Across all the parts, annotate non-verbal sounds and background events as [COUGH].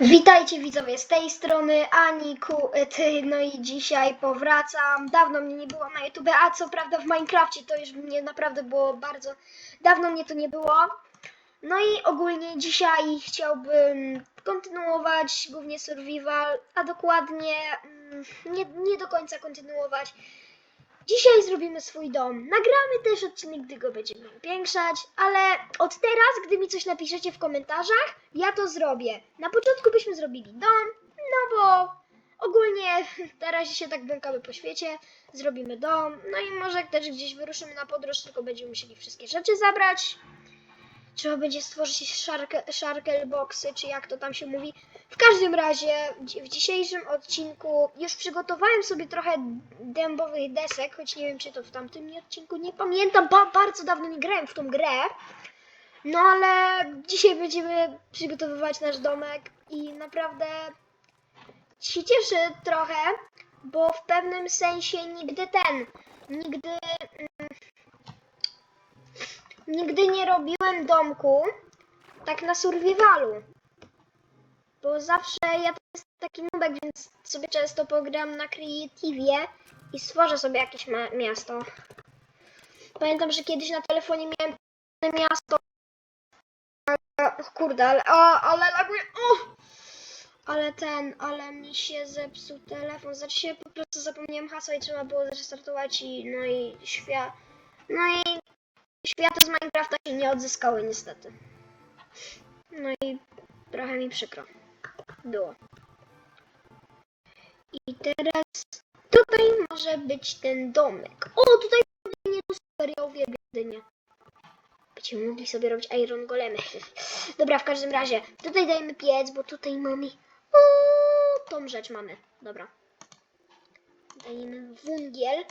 Witajcie widzowie z tej strony Aniku, e, ty, no i dzisiaj powracam. Dawno mnie nie było na YouTube, a co prawda w Minecrafcie to już mnie naprawdę było bardzo, dawno mnie to nie było. No i ogólnie dzisiaj chciałbym kontynuować głównie survival, a dokładnie mm, nie, nie do końca kontynuować. Dzisiaj zrobimy swój dom. Nagramy też odcinek, gdy go będziemy upiększać, ale od teraz, gdy mi coś napiszecie w komentarzach, ja to zrobię. Na początku byśmy zrobili dom, no bo ogólnie [LAUGHS] na razie się tak błąkamy po świecie, zrobimy dom, no i może też gdzieś wyruszymy na podróż, tylko będziemy musieli wszystkie rzeczy zabrać. Trzeba będzie stworzyć szarke, szarkel boxy, czy jak to tam się mówi. W każdym razie w dzisiejszym odcinku już przygotowałem sobie trochę dębowych desek, choć nie wiem czy to w tamtym odcinku, nie pamiętam, ba bardzo dawno nie grałem w tą grę. No ale dzisiaj będziemy przygotowywać nasz domek i naprawdę się cieszę trochę, bo w pewnym sensie nigdy ten, nigdy, nigdy nie robiłem domku tak na survivalu. Bo zawsze ja to jest taki nubek, więc sobie często pogram na Creative i stworzę sobie jakieś miasto. Pamiętam, że kiedyś na telefonie miałem miasto. Kurde, ale, o, ale laguje. O! Ale ten, ale mi się zepsuł telefon. Znaczy się po prostu zapomniałem hasła i trzeba było zrestartować i no i świat. No i światy z Minecrafta się nie odzyskały niestety. No i trochę mi przykro było. I teraz tutaj może być ten domek. O, tutaj nie to super, ja uwielbiam. Będziemy mogli sobie robić iron golemy. [LAUGHS] Dobra, w każdym razie, tutaj dajemy piec, bo tutaj mamy... O, tą rzecz mamy. Dobra. Dajemy węgiel.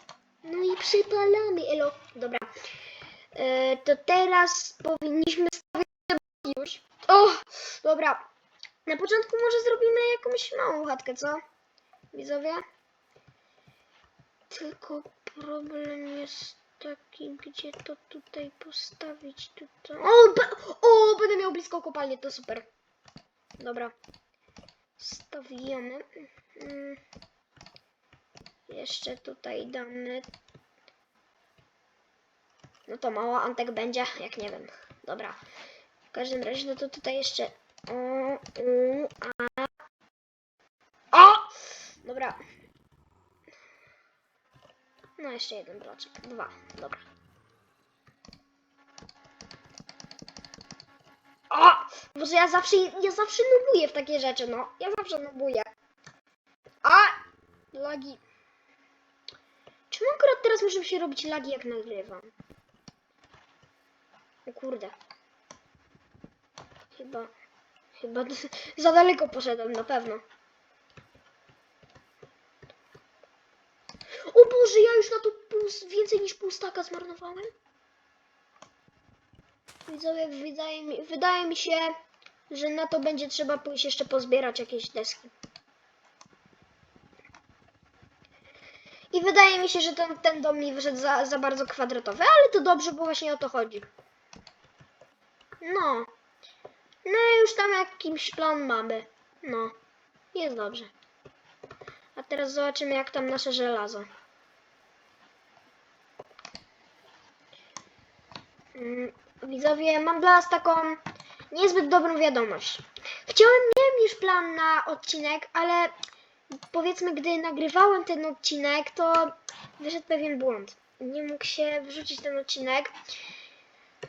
No i przypalamy, elo. Dobra. E, to teraz powinniśmy stawiać już. O, dobra. Na początku może zrobimy jakąś małą chatkę, co? Widzowie? Tylko problem jest taki, gdzie to tutaj postawić. Tutaj. O, o, będę miał blisko kopalnię, to super. Dobra. Stawiamy. Mm. Jeszcze tutaj damy. No to mało Antek będzie, jak nie wiem. Dobra. W każdym razie, no to tutaj jeszcze. O, u, a. O! Dobra. No jeszcze jeden bloczek. Dwa. Dobra. O! Boże, ja zawsze, ja zawsze nubuję w takie rzeczy, no. Ja zawsze nubuję. A! Lagi. Czemu akurat teraz muszę się robić lagi, jak nagrywam? Kurde. Chyba... Chyba [LAUGHS] za daleko poszedłem, na pewno. O Boże, ja już na to pół, więcej niż pół staka zmarnowałem. Widzowie, wydaje mi, wydaje mi się, że na to będzie trzeba pójść jeszcze pozbierać jakieś deski. I wydaje mi się, że ten, ten dom mi wyszedł za, za bardzo kwadratowy, ale to dobrze, bo właśnie o to chodzi. No. No i już tam jakiś plan mamy. No. Jest dobrze. A teraz zobaczymy jak tam nasze żelazo. Mm, Widzowie, mam dla was taką niezbyt dobrą wiadomość. Chciałem, miałem już plan na odcinek, ale powiedzmy, gdy nagrywałem ten odcinek, to wyszedł pewien błąd. Nie mógł się wrzucić ten odcinek.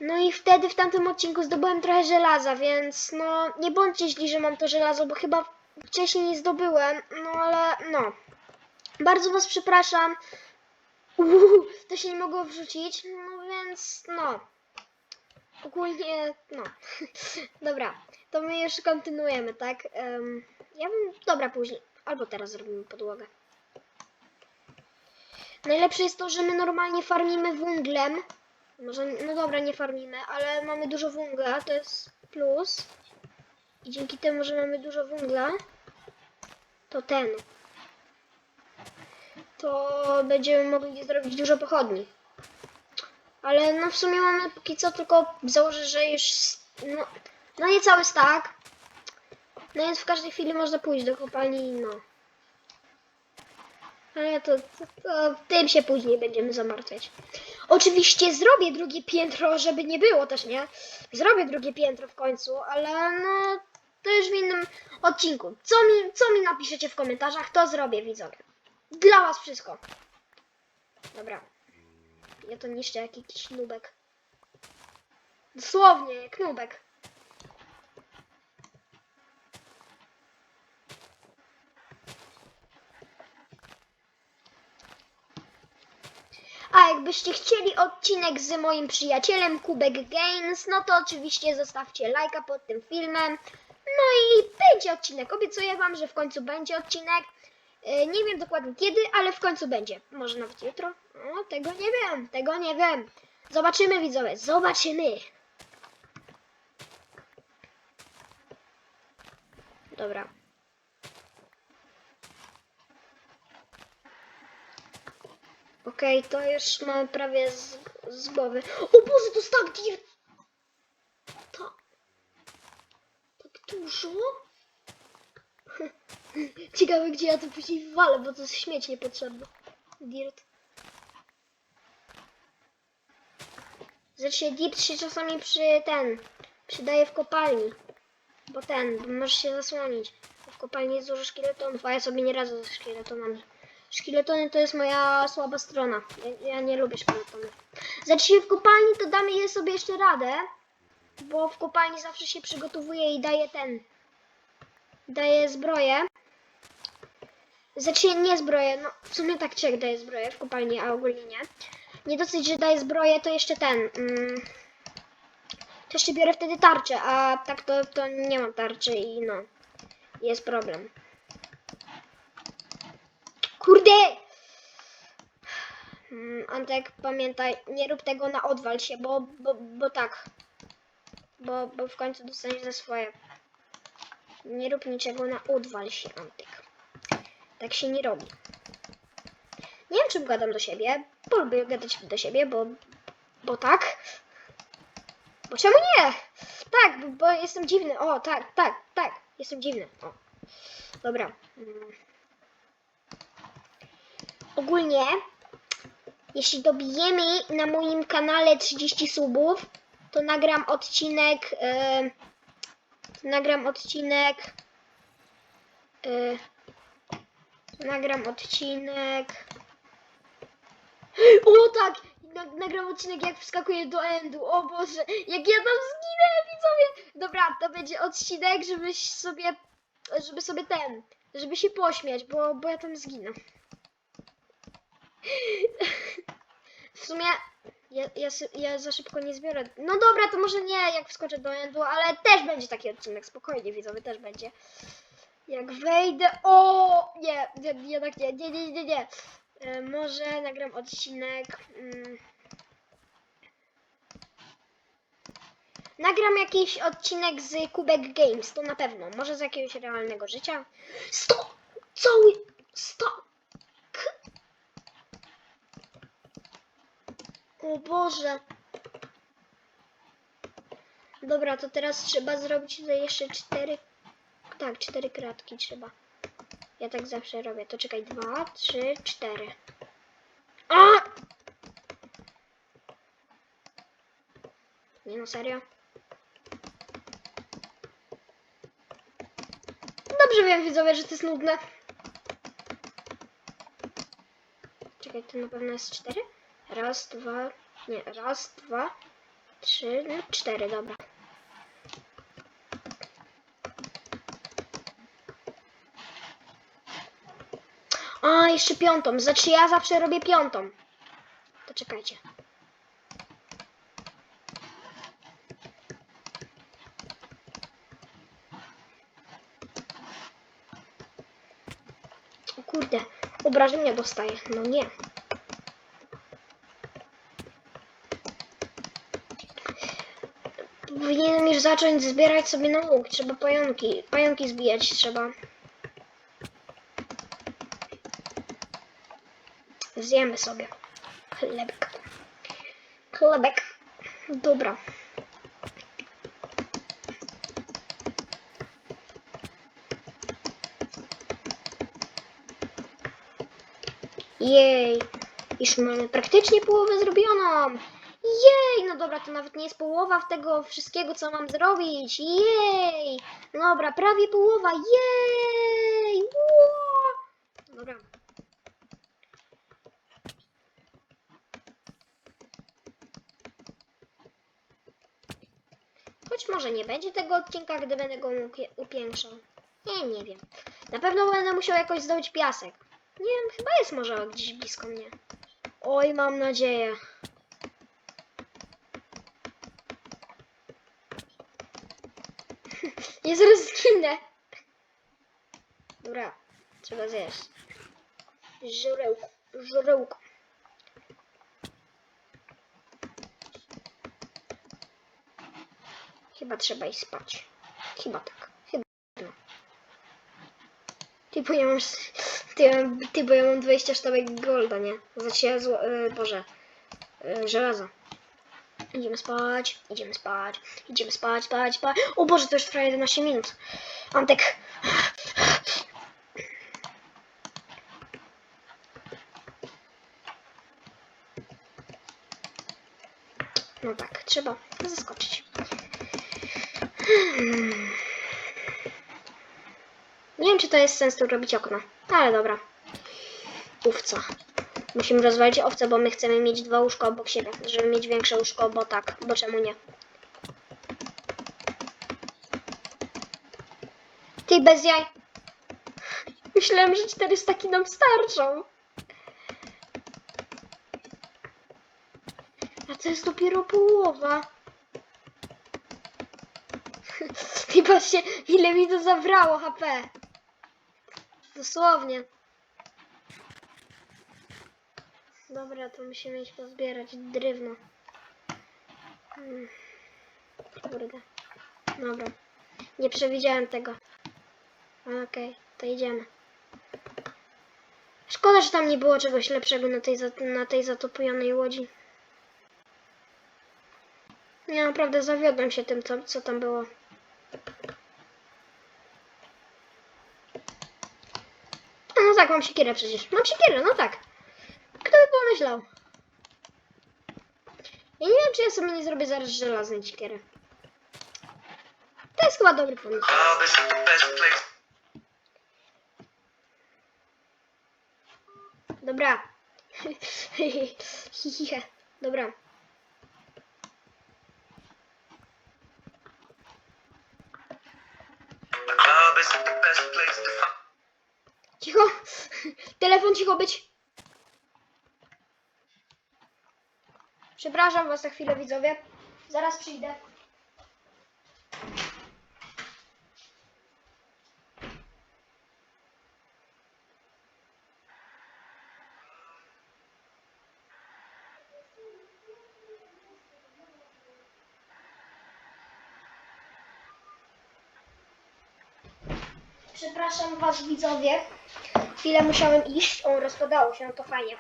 No i wtedy w tamtym odcinku zdobyłem trochę żelaza, więc no nie bądźcie źli, że mam to żelazo, bo chyba wcześniej nie zdobyłem, no ale no. Bardzo was przepraszam. Uuu, to się nie mogło wrzucić, no więc no. Ogólnie, no. [LAUGHS] Dobra, to my już kontynuujemy, tak? Em, ja bym, dobra, później. Albo teraz zrobimy podłogę. Najlepsze jest to, że my normalnie farmimy węglem. Może, no dobra, nie farmimy, ale mamy dużo węgla, to jest plus. I dzięki temu, że mamy dużo węgla, to ten. To będziemy mogli zrobić dużo pochodni. Ale no w sumie mamy póki co tylko założę, że już no, no nie cały stack. No więc w każdej chwili można pójść do kopalni, no. Ale to, to, to tym się później będziemy zamartwiać. Oczywiście zrobię drugie piętro, żeby nie było też, nie? Zrobię drugie piętro w końcu, ale no to już w innym odcinku. Co mi, co mi napiszecie w komentarzach, to zrobię, widzowie. Dla was wszystko. Dobra. Ja to niszczę jak jakiś nubek. Dosłownie, jak nubek. A jakbyście chcieli odcinek z moim przyjacielem Kubek Games, no to oczywiście zostawcie lajka pod tym filmem. No i będzie odcinek. Obiecuję wam, że w końcu będzie odcinek. E, Nie wiem dokładnie kiedy, ale w końcu będzie. Może nawet jutro? No, tego nie wiem, tego nie wiem. Zobaczymy widzowie, zobaczymy. Dobra. Okej, to już mamy prawie z, z głowy. O Boże, to jest tak. Tak dużo? [LAUGHS] Ciekawe, gdzie ja to później walę, bo to jest śmieć niepotrzebne. Dirt. Zresztą dirt się czasami przy ten... Przydaje w kopalni. Bo ten, bo możesz się zasłonić. W kopalni jest dużo szkieletonów, a ja sobie nie radzę ze szkieletonami. Szkieletony to jest moja słaba strona. Ja, ja nie lubię szkieletony. Zacznij w kopalni, to damy je sobie jeszcze radę. Bo w kopalni zawsze się przygotowuje i daje ten. Daje zbroję. Znaczy nie zbroję, no w sumie tak jak daje zbroję w kopalni, a ogólnie nie. Nie dosyć, że daje zbroję, to jeszcze ten. Mm, to jeszcze biorę wtedy tarczę, a tak to, to nie mam tarczy i no. Jest problem. Kurde! Mm, Antek, pamiętaj, nie rób tego na odwal się, bo, bo, bo tak. Bo, bo w końcu dostaniesz za swoje. Nie rób niczego na odwal się, Antek. Tak się nie robi. Nie wiem, czym gadam do siebie. Bo lubię gadać do siebie, bo, bo tak. Bo czemu nie? Tak, bo, bo jestem dziwny. O, tak, tak, tak. Jestem dziwny. O. Dobra. Ogólnie, jeśli dobijemy na moim kanale 30 subów, to nagram odcinek. e, to nagram odcinek. e, nagram odcinek. [GASPS] O tak! Na, nagram odcinek jak wskakuję do endu. O Boże, jak ja tam zginę, widzowie! Dobra, to będzie odcinek, żebyś sobie. Żeby sobie ten. Żeby się pośmiać, bo, bo ja tam zginę. W sumie ja, ja, ja za szybko nie zbiorę. No dobra, to może nie jak wskoczę do endu, ale też będzie taki odcinek, spokojnie widzowie, też będzie. Jak wejdę. O! Nie, nie jednak nie, nie, nie, nie, nie. E, może nagram odcinek. Mm. Nagram jakiś odcinek z Kubek Games, to na pewno. Może z jakiegoś realnego życia. Stop! Cały! Stop! O Boże. Dobra, to teraz trzeba zrobić tutaj jeszcze cztery. Tak, cztery kratki trzeba. Ja tak zawsze robię. To czekaj, dwa, trzy, cztery. A! Nie no, serio? Dobrze wiem, widzowie, że to jest nudne. Czekaj, to na pewno jest cztery? Raz, dwa, nie, raz, dwa, trzy, no, cztery, dobra. A, jeszcze piątą. Znaczy ja zawsze robię piątą. To czekajcie. O kurde, obrażenia dostaję. No nie. Zacząć zbierać sobie na łuk. Trzeba pająki. Pająki zbijać trzeba. Zjemy sobie. Chlebek. Chlebek. Dobra. Jej. Już mamy praktycznie połowę zrobioną. Jej, no dobra, to nawet nie jest połowa tego wszystkiego, co mam zrobić. Jej. Dobra, prawie połowa. Jej. Ło. Dobra. Choć może nie będzie tego odcinka, gdy będę go upiększał. Nie, nie wiem. Na pewno będę musiał jakoś zdobyć piasek. Nie wiem, chyba jest może gdzieś blisko mnie. Oj, mam nadzieję. Nie zaraz zginę. Dobra, trzeba zjeść. Żurełko, żurełko. Chyba trzeba iść spać. Chyba tak. Chyba. No. Ty, bo ja mam, [LAUGHS] ty, ja ty, bo ja mam 20 sztabek golda, nie? Znaczy, zło, e, Boże, e, żelazo. Idziemy spać, idziemy spać, idziemy spać, spać, spać. O Boże, to już trwa 11 minut. Antek. No tak, trzeba zaskoczyć. Hmm. Nie wiem, czy to jest sens tu robić okno, ale dobra. Ówca. Musimy rozwalić owce, bo my chcemy mieć dwa łóżka obok siebie, żeby mieć większe łóżko, bo tak, bo czemu nie? Ty bez jaj. Myślałem, że cztery staki nam starczą. A to jest dopiero połowa. [LAUGHS] Ty patrzcie, ile mi to zabrało HP. Dosłownie. Dobra, to musimy iść pozbierać drewno. Hmm. Kurde. Dobra. Nie przewidziałem tego. Okej, to idziemy. Szkoda, że tam nie było czegoś lepszego na tej, na tej zatopionej łodzi. Ja naprawdę zawiodłem się tym, co, co tam było. No tak, mam siekierę przecież. Mam siekierę, no tak myślał. Ja nie wiem, czy ja sobie nie zrobię zaraz żelaznej ćkiery. To jest chyba dobry pomysł. Dobra. [LAUGHS] Dobra. Cicho. Telefon cicho być. Przepraszam was na chwilę widzowie. Zaraz przyjdę. Przepraszam was widzowie. Chwilę musiałem iść. O, rozpadało się, no to fajnie.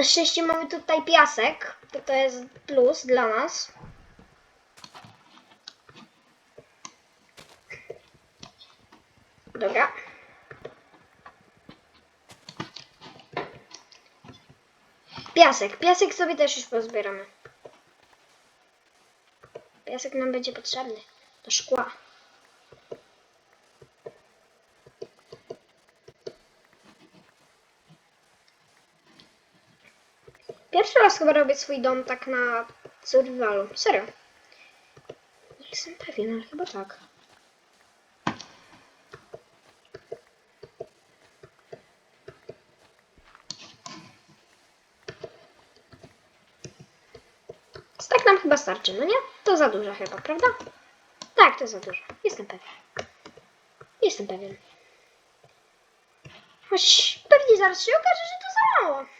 Na szczęście mamy tutaj piasek. To, to jest plus dla nas. Dobra. Piasek. Piasek sobie też już pozbieramy. Piasek nam będzie potrzebny do szkła. Pierwszy raz chyba robię swój dom tak na survivalu. Serio. Nie jestem pewien, ale chyba tak. Tak nam chyba starczy, no nie? To za dużo chyba, prawda? Tak, to za dużo. Jestem pewien. Jestem pewien. Choć pewnie zaraz się okaże, że to za mało.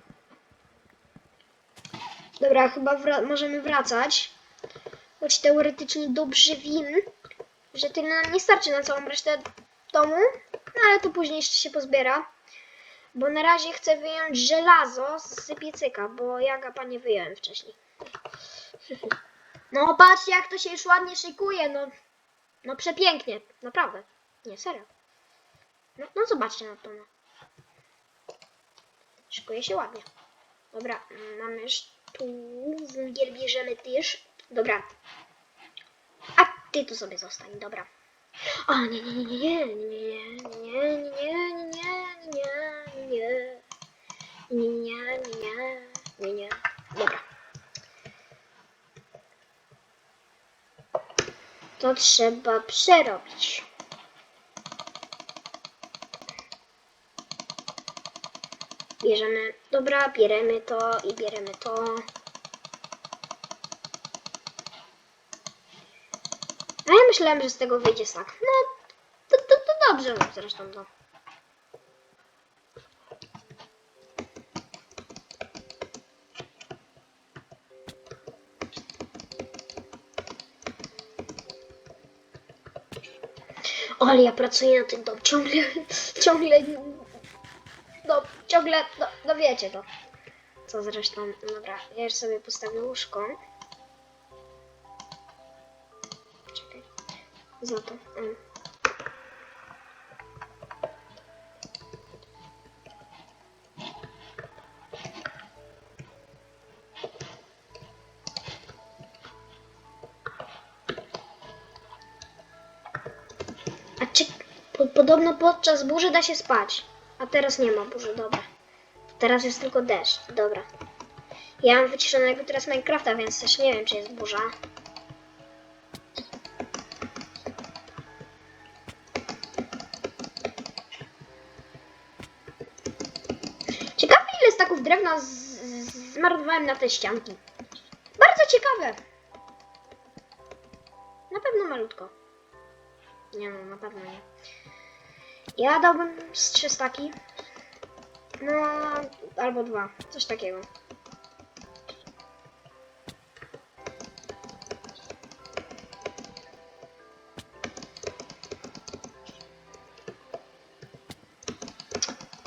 Dobra, chyba możemy wracać. Choć teoretycznie dobrze wiem, że tyle nam nie starczy na całą resztę domu. No ale to później jeszcze się pozbiera. Bo na razie chcę wyjąć żelazo z piecyka, bo ja gapa nie wyjąłem wcześniej. [LAUGHS] No patrzcie jak to się już ładnie szykuje, no. No przepięknie, naprawdę. Nie, serio. No, no zobaczcie na to, no. Szykuje się ładnie. Dobra, mm, mamy już tu węgiel bierzemy też. Dobra. A ty tu sobie zostań, dobra. O nie, nie, nie, nie, nie, nie, nie, nie, nie, nie, nie, nie, nie, nie, nie, nie, dobra. To trzeba przerobić. Bierzemy, dobra, bierzemy to i bierzemy to. A ja myślałem, że z tego wyjdzie sak. No, to, to, to dobrze no, zresztą to. O, ale ja pracuję na tym dom ciągle, [LAUGHS] ciągle, no, ciągle, no, no wiecie to. Co zresztą, dobra, ja już sobie postawię łóżko. Czekaj. Za to. mm. A podobno podczas burzy da się spać? A teraz nie ma burzy, dobra. Teraz jest tylko deszcz, dobra. Ja mam wyciszonego teraz Minecrafta, więc też nie wiem, czy jest burza. Ciekawe ile staków drewna zmarnowałem na te ścianki. Bardzo ciekawe. Na pewno malutko. Nie no, na pewno nie. Ja dałbym z staki. No, albo dwa. Coś takiego.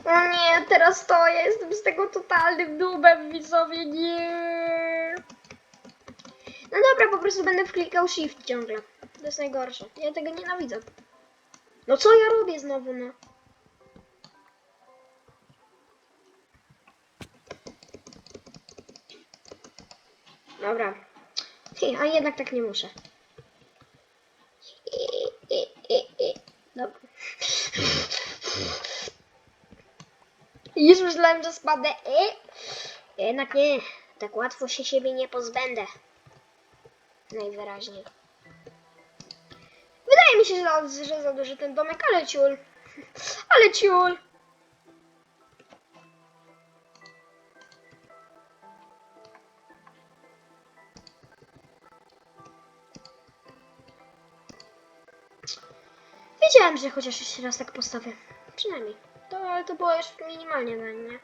O nie, teraz to ja jestem z tego totalnym dubem, widzowie, nie. No dobra, po prostu będę wklikał shift ciągle. To jest najgorsze. Ja tego nienawidzę. No co ja robię znowu, no? Dobra. Hej, a jednak tak nie muszę. Dobra. Już myślałem, że spadnę. E? Jednak nie. Tak łatwo się siebie nie pozbędę. Najwyraźniej. Mi się, że za, że za duży ten domek, ale ciul. Ale ciul. Wiedziałem, że chociaż jeszcze raz tak postawię. Przynajmniej. To, ale to było już minimalnie dla mnie.